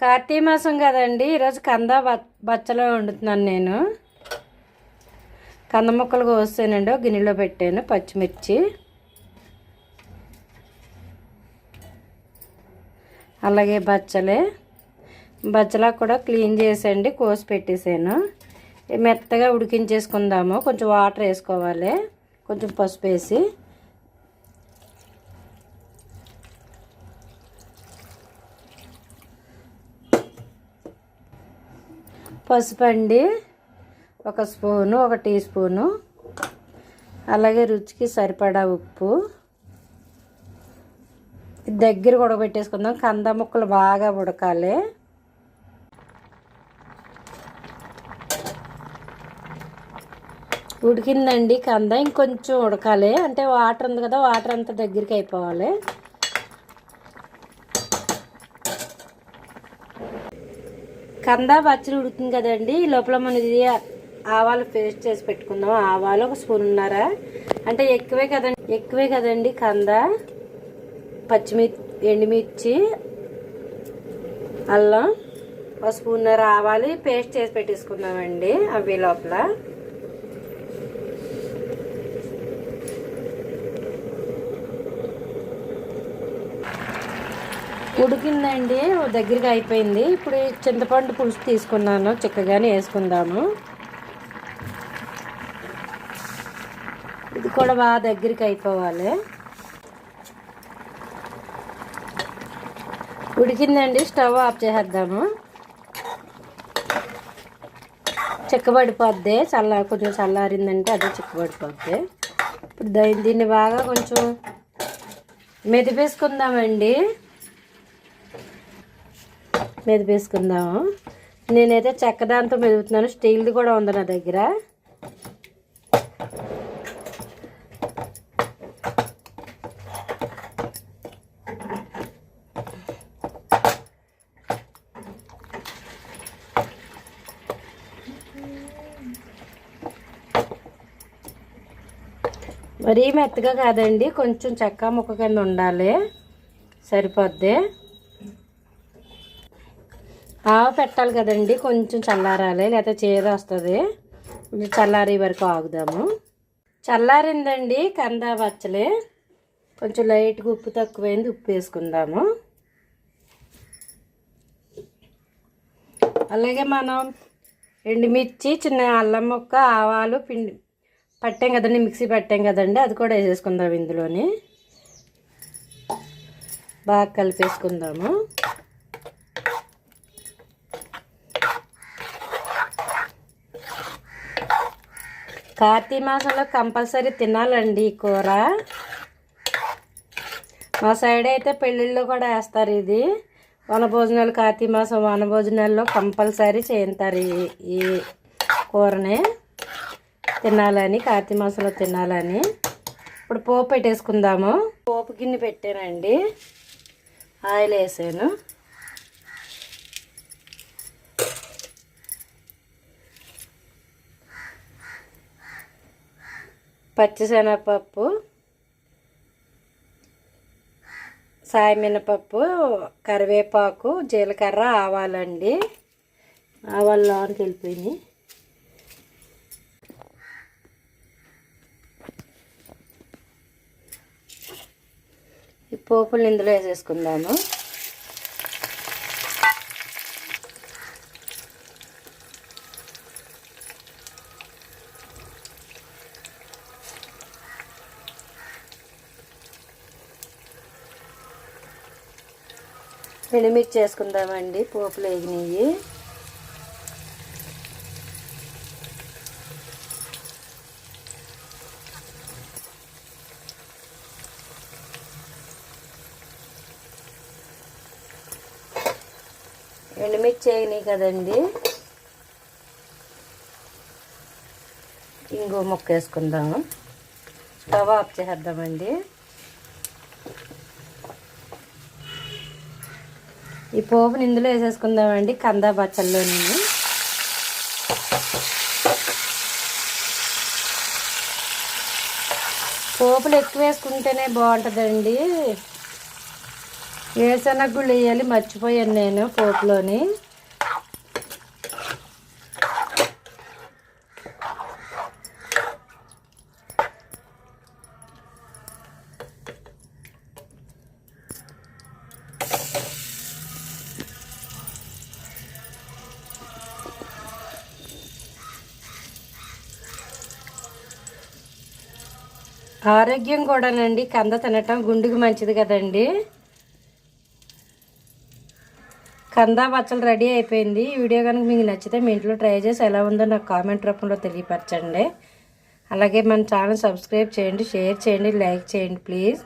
కార్తీక మాసం కదండి ఈరోజు కంద బచ్చలో వండుతున్నాను నేను. కంద ముక్కలు కోసానండి గిన్నెలో పెట్టాను పచ్చిమిర్చి. అలాగే బచ్చలే. బచ్చలా కూడా క్లీన్ చేసండి కోసి పెట్టేసాను. మెత్తగా ఉడికించేసుకుందాము కొంచెం వాటర్ వేసుకోవాలి కొంచెం పసుపు వేసి. పసుపు అండి ఒక స్పూను ఒక టీ స్పూను. అలాగే రుచికి సరిపడా ఉప్పు. దగ్గర దగ్గర ఉడకబెట్టేసుకుందాం. కంద ముక్కలు బాగా ఉడకాలి. ఉడికిందండి కంద. ఇంకొంచెం ఉడకాలి. అంటే వాటర్ ఉంది కదా వాటర్ అంతా దగ్గరికి అయిపోవాలి. కంద పచ్చడి ఉడుకుతుంది కదండి. ఈ లోపల మనం ఇది ఆవాలు పేస్ట్ చేసి పెట్టుకుందాం. ఆవాలు ఒక స్పూన్ ఉన్నారా? అంటే ఎక్కువే కదండి ఎక్కువే కదండి కంద. పచ్చిమిర్చి ఎండుమిర్చి అల్లం ఒక స్పూన్నర ఆవాలు పేస్ట్ చేసి పెట్టేసుకుందామండి అవి లోపల. ఉడికిందండి దగ్గరికి అయిపోయింది. ఇప్పుడు చింతపండు పులుసు తీసుకున్నాను చిక్కగానే వేసుకుందాము. ఇది కూడా బాగా దగ్గరికి అయిపోవాలి. ఉడికిందండి స్టవ్ ఆఫ్ చేసేద్దాము. చిక్కబడిపోద్ది చల్ల కొంచెం చల్లారిందంటే అదే చిక్కబడిపోద్ది. ఇప్పుడు దీన్ని బాగా కొంచెం మెదిపేసుకుందామండి. మెదిపేసుకుందాము నేనైతే చెక్క దాంతో మెదుగుతున్నాను. స్టీల్ది కూడా ఉంది నా దగ్గర. మరీ మెత్తగా కాదండి. కొంచెం చెక్క ముక్క కింద ఉండాలి. సరిపోద్ది. ఆవ పెట్టాలి కదండి. కొంచెం చల్లారాలి. లేకపోతే చేదు వస్తుంది. చల్లారి వరకు ఆగుదాము. చల్లారిందండి. కంద పచ్చలే. కొంచెం లైట్గా ఉప్పు తక్కువైంది. ఉప్పు వేసుకుందాము. అలాగే మనం ఎండుమిర్చి చిన్న అల్లం ముక్క ఆవాలు పిండి పట్టాం కదండి. మిక్సీ పట్టాం కదండి. అది కూడా వేసేసుకుందాం ఇందులోని. బాగా కలిపేసుకుందాము. కార్తీక మాసంలో కంపల్సరీ తినాలండి ఈ కూర. మా సైడ్ అయితే పెళ్ళిళ్ళు కూడా వేస్తారు ఇది. వనభోజనాలు కార్తీక మాసం వనభోజనాల్లో కంపల్సరీ చేస్తారు ఈ ఈ కూరని. తినాలని కార్తీక మాసంలో తినాలని. ఇప్పుడు పోపు పెట్టేసుకుందాము. పోపు గిన్నె పెట్టానండి. ఆయిల్ వేసాను పచ్చిశనగపప్పు సాయమినపప్పు కరివేపాకు జీలకర్ర ఆవాలండి. ఆవాలు లోనికి వెళ్ళిపోయినాయి ఈ పోపులు ఇందులో వేసేసుకుందాము. ఎండుమిర్చి వేసుకుందామండి పోపులు వేగినాయి ఎండుమిర్చి వేగినాయి కదండి. ఇంకో ముక్క వేసుకుందాము స్టవ్ ఆఫ్ చేసేద్దామండి. ఈ పోపుని ఇందులో వేసేసుకుందామండి కందా బచ్చల్లో నేను పోపులు ఎక్కువ వేసుకుంటేనే బాగుంటుందండి. వేసనగుళ్ళు వేయాలి మర్చిపోయాను నేను పోపులోని. ఆరోగ్యం కూడానండి. కంద తినటం గుండెకి మంచిది కదండి. కంద పచ్చలు రెడీ అయిపోయింది. ఈ వీడియో కనుక మీకు నచ్చితే మీ ఇంట్లో ట్రై చేసి ఎలా ఉందో నాకు కామెంట్ రూపంలో తెలియపరచండి. అలాగే మన ఛానల్ సబ్స్క్రైబ్ చేయండి షేర్ చేయండి లైక్ చేయండి ప్లీజ్.